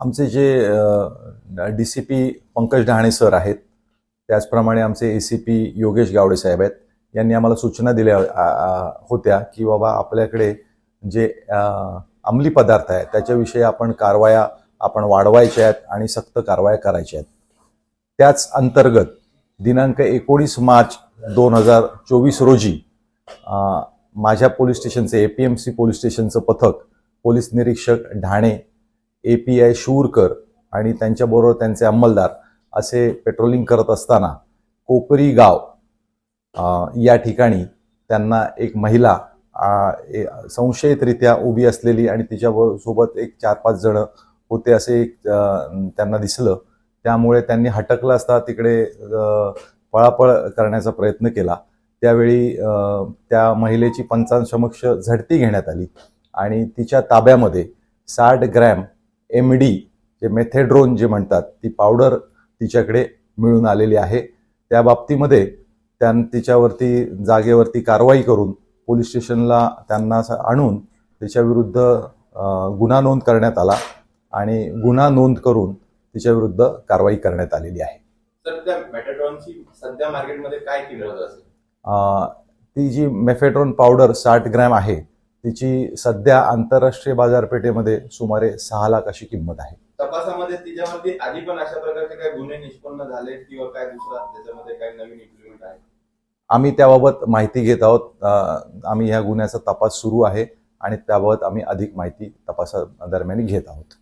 आमचे जे D C P Pankaj Dahane sir आहेत त्याचप्रमाणे आमचे A C P Yogesh Gawade साहेब आहेत यांनी आम्हाला सूचना दिल्या होत्या की बाबा आपल्याकडे जे अंमली पदार्थ आहे त्याच्याविषयी आपण कारवाया आपण वाढवायच्या आहेत आणि सक्त कारवाया करायच्या आहेत. त्याच अंतर्गत दिनांक एकोणीस मार्च दोन हजार चोवीस रोजी माझ्या पोलीस स्टेशनचे A P M C police स्टेशनचं पथक पोलीस निरीक्षक ढाणे ए पी आय शूरकर आणि त्यांच्याबरोबर त्यांचे अंमलदार असे पेट्रोलिंग करत असताना कोपरी गाव या ठिकाणी त्यांना एक महिला संशयितरित्या उभी असलेली आणि तिच्याबरोबर सोबत एक चार पाच जण होते असे एक त्यांना दिसलं. त्यामुळे त्यांनी हटकलं असता तिकडे पळापळ करण्याचा प्रयत्न केला. त्यावेळी त्या महिलेची पंचांसमक्ष झडती घेण्यात आली. आणि तिच्या ताब्यामध्ये साठ ग्रॅम एम डी जे मेथेड्रोन जे म्हणतात ती पावडर तिच्याकडे मिळून आलेली आहे. त्या बाबतीमध्ये त्यां तिच्यावरती जागेवरती कारवाई करून पोलीस स्टेशनला त्यांना आणून तिच्याविरुद्ध गुन्हा नोंद करण्यात आला आणि गुन्हा नोंद करून तिच्याविरुद्ध कारवाई करण्यात आलेली आहे. सध्या मार्केटमध्ये काय किंमत ती जी मेफेड्रोन पावडर साठ ग्रॅम आहे तिची सध्या आंतरराष्ट्रीय बाजारपेठेमध्ये सुमारे सहा लाख अशी किंमत आहे. तपासामध्ये तिच्यावरती आधी पण अशा प्रकारचे काही गुन्हे निष्पन्न झाले किंवा काय दुसरा त्याच्यामध्ये काही नवीन इम्प्लिमेंट आहे? आम्ही त्याबाबत माहिती घेत आहोत. आम्ही ह्या गुन्ह्याचा तपास सुरू आहे आणि त्याबाबत आम्ही अधिक माहिती तपासा दरम्यान घेत आहोत.